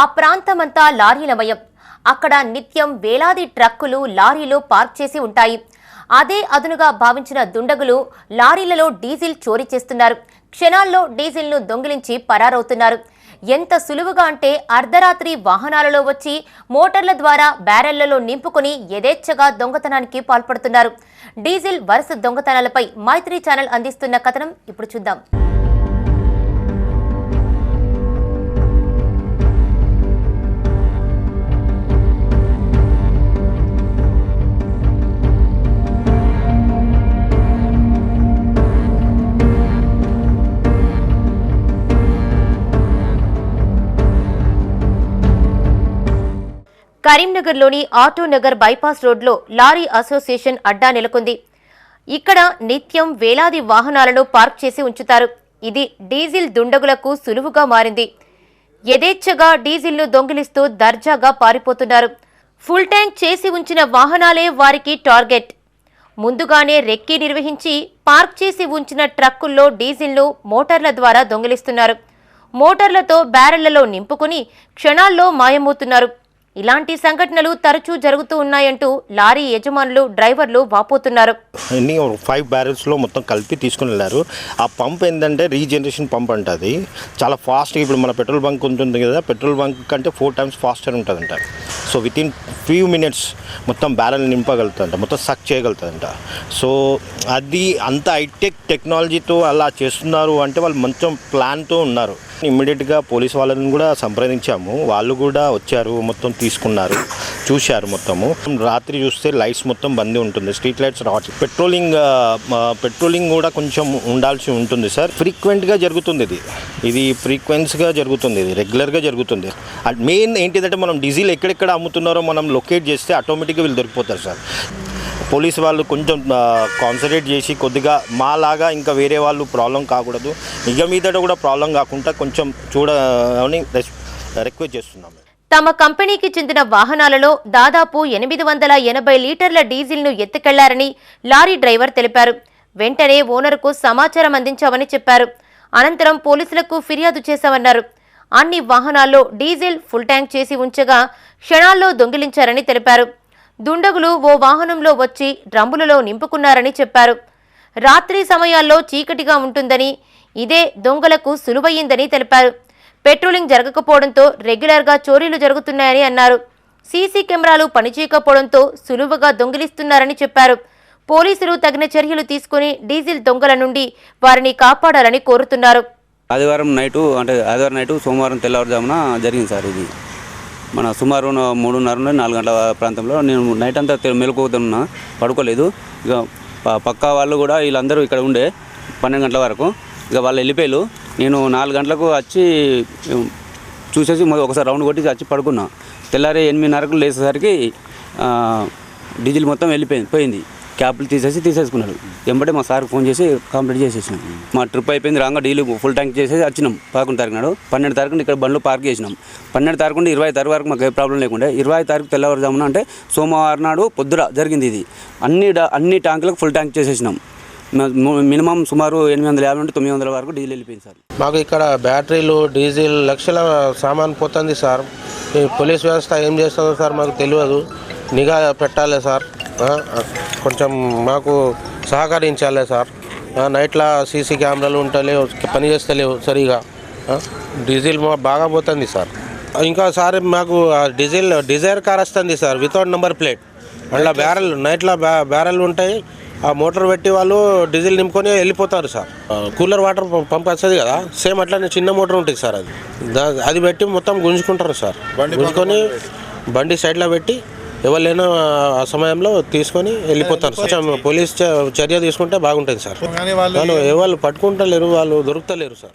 ఆ ప్రాంతమంతా లారీలమయం అక్కడ నిత్యం వేలాది ట్రక్కులు లారీలు పార్క్ చేసి ఉంటాయి. అదే అదునుగా భావించిన దుండగులు లారీలలో డీజిల్ చోరీ చేస్తున్నారు. క్షణాల్లో డీజిల్ను దొంగిలించి పరారవుతున్నారు. ఎంత సులువుగా అంటే అర్ధరాత్రి వాహనాలలో వచ్చి మోటార్ల ద్వారా బ్యారెళ్ళలో నింపుకొని యథేచ్ఛగా దొంగతనానికి పాల్పడుతున్నారు. డీజిల్ వరుస దొంగతనాలపై మైత్రి ఛానల్ అందిస్తున్న కథనం ఇప్పుడు చూద్దాం. కరీంనగర్లోని ఆటోనగర్ బైపాస్ రోడ్లో లారీ అసోసియేషన్ అడ్డా నెలకొంది. ఇక్కడ నిత్యం వేలాది వాహనాలను పార్క్ చేసి ఉంచుతారు. ఇది డీజిల్ దుండగులకు సులువుగా మారింది. యథేచ్ఛగా డీజిల్ను దొంగిలిస్తూ దర్జాగా పారిపోతున్నారు. ఫుల్ ట్యాంక్ చేసి ఉంచిన వాహనాలే వారికి టార్గెట్. ముందుగానే రెక్కీ నిర్వహించి పార్క్ చేసి ఉంచిన ట్రక్కుల్లో డీజిల్ను మోటార్ల ద్వారా దొంగిలిస్తున్నారు. మోటార్లతో బ్యారెళ్ళలో నింపుకుని క్షణాల్లో మాయమవుతున్నారు. ఇలాంటి సంఘటనలు తరచూ జరుగుతూ ఉన్నాయంటూ లారీ యజమానులు డ్రైవర్లు వాపోతున్నారు. అన్ని ఫైవ్ బ్యారెల్స్లో మొత్తం కలిపి తీసుకుని వెళ్ళారు. ఆ పంప్ ఏంటంటే రీజనరేషన్ పంప్ అంట అది. చాలా ఫాస్ట్గా ఇప్పుడు మన పెట్రోల్ బంక్ ఉంటుంది కదా పెట్రోల్ బంక్ కంటే ఫోర్ టైమ్స్ ఫాస్టర్ ఉంటుందంట. So within few minutes మొత్తం బ్యారెల్ నింపగలుగుతుందంట మొత్తం సక్ చేయగలుగుతుందంట. సో అది అంత హైటెక్ టెక్నాలజీతో అలా చేస్తున్నారు అంటే వాళ్ళు మంచి ప్లాన్తో ఉన్నారు. ఇమ్మీడియట్గా పోలీస్ వాళ్ళని కూడా సంప్రదించాము. వాళ్ళు కూడా వచ్చారు మొత్తం తీసుకున్నారు చూశారు మొత్తము. రాత్రి చూస్తే లైట్స్ మొత్తం బందీ ఉంటుంది. స్ట్రీట్ లైట్స్ రావచ్చు పెట్రోలింగ్ పెట్రోలింగ్ కూడా కొంచెం ఉండాల్సి ఉంటుంది సార్. ఫ్రీక్వెంట్గా జరుగుతుంది ఇది. ఇది ఫ్రీక్వెన్స్గా జరుగుతుంది ఇది రెగ్యులర్గా జరుగుతుంది. అండ్ మెయిన్ ఏంటిదంటే మనం డీజిల్ ఎక్కడెక్కడ అమ్ముతున్నారో మనం లొకేట్ చేస్తే ఆటోమేటిక్గా వీళ్ళు దొరికిపోతారు సార్. పోలీస్ వాళ్ళు కొంచెం కాన్సన్ట్రేట్ చేసి కొద్దిగా మాలాగా ఇంకా వేరే వాళ్ళు ప్రాబ్లం కాకూడదు. ఇక మీదట కూడా ప్రాబ్లం కాకుండా కొంచెం చూడని రిక్వెస్ట్ చేస్తున్నాం తమ కంపెనీకి చెందిన వాహనాలలో దాదాపు ఎనిమిది వందల ఎనభై లీటర్ల డీజిల్ను ఎత్తుకెళ్ళారని లారీ డ్రైవర్ తెలిపారు. వెంటనే ఓనర్కు సమాచారం అందించామని చెప్పారు. అనంతరం పోలీసులకు ఫిర్యాదు చేశామన్నారు. అన్ని వాహనాల్లో డీజిల్ ఫుల్ ట్యాంక్ చేసి ఉంచగా క్షణాల్లో దొంగిలించారని తెలిపారు. దుండగులు ఓ వాహనంలో వచ్చి డ్రమ్ములలో నింపుకున్నారని చెప్పారు. రాత్రి సమయాల్లో చీకటిగా ఉంటుందని ఇదే దొంగలకు సులువయ్యిందని తెలిపారు. పెట్రోలింగ్ జరగకపోవడంతో రెగ్యులర్గా చోరీలు జరుగుతున్నాయని అన్నారు. సీసీ కెమెరాలు పనిచేయకపోవడంతో సులువుగా దొంగిలిస్తున్నారని చెప్పారు. పోలీసులు తగిన చర్యలు తీసుకుని డీజిల్ దొంగల నుండి వారిని కాపాడాలని కోరుతున్నారు. ఆదివారం నైటు అంటే ఆదివారం నైటు సోమవారం తెల్లవారుజామున జరిగింది సార్ ఇది. మన సుమారు మూడున్నర నుండి నాలుగు గంటల ప్రాంతంలో నేను నైట్ అంతా మెలుకుతున్నా పడుకోలేదు. ఇక పక్క పక్కా వాళ్ళు కూడా వీళ్ళందరూ ఇక్కడ ఉండే పన్నెండు గంటల వరకు. ఇక వాళ్ళు వెళ్ళిపోయారు నేను నాలుగు గంటలకు వచ్చి చూసేసి మొదలు ఒకసారి రౌండ్ కొట్టి వచ్చి పడుకున్నా. తెల్లారి ఎనిమిదిన్నరకు లేచేసరికి డీజిల్ మొత్తం వెళ్ళిపోయింది పోయింది. క్యాప్లు తీసేసి తీసేసుకున్నాడు వెంబడే మా సార్ ఫోన్ చేసి కంప్లీట్ చేసేసినాం. మా ట్రిప్ అయిపోయింది రాగా డీలు ఫుల్ ట్యాంక్ చేసేసి వచ్చినాం. పదకొండు తారీఖు నాడు పన్నెండు తారీఖు ఇక్కడ బండ్లు పార్క్ చేసినాం. పన్నెండు తారీఖు నుండి ఇరవై తారీఖు వరకు మాకు ఏ ప్రాబ్లం లేకుండా ఇరవై తారీఖు తెల్లవారుజామున అంటే సోమవారం నాడు పొద్దున జరిగింది ఇది. అన్ని అన్ని ట్యాంకులకు ఫుల్ ట్యాంక్ చేసేసినాం. మినిమం సుమారు ఎనిమిది వందల యాభై నుండి తొమ్మిది వందల వరకు డీజిల్ వెళ్ళిపోయింది సార్. మాకు ఇక్కడ బ్యాటరీలు డీజిల్ లక్షల సామాన్ పోతుంది సార్. ఈ పోలీస్ వ్యవస్థ ఏం చేస్తుందో సార్ మాకు తెలియదు. నిఘా పెట్టాలి సార్. కొంచెం మాకు సహకరించాలి సార్. నైట్లో సీసీ కెమెరాలు ఉంటలేవు పని చేస్తలేవు సరిగా. డీజిల్ బాగా పోతుంది సార్. ఇంకా సార్ మాకు ఆ డీజిల్ డిజైర్ కార్ వస్తుంది సార్ వితౌట్ నెంబర్ ప్లేట్. అందులో బ్యారెల్ నైట్లో బ్యా బ్యారెల్ ఉంటాయి. ఆ మోటార్ పెట్టి వాళ్ళు డీజిల్ నింపుకొని వెళ్ళిపోతారు సార్. కూలర్ వాటర్ పంప్ వస్తుంది కదా సేమ్ అట్లానే చిన్న మోటార్ ఉంటుంది సార్ అది. అది పెట్టి మొత్తం గుంజుకుంటారు సార్. గుంజుకొని బండి సైడ్లో పెట్టి ఎవరైనా ఆ సమయంలో తీసుకొని వెళ్ళిపోతారు. కొంచెం పోలీస్ చర్య తీసుకుంటే బాగుంటుంది సార్. వాళ్ళు ఎవరు పట్టుకుంటలేరు వాళ్ళు దొరుకుతలేరు సార్.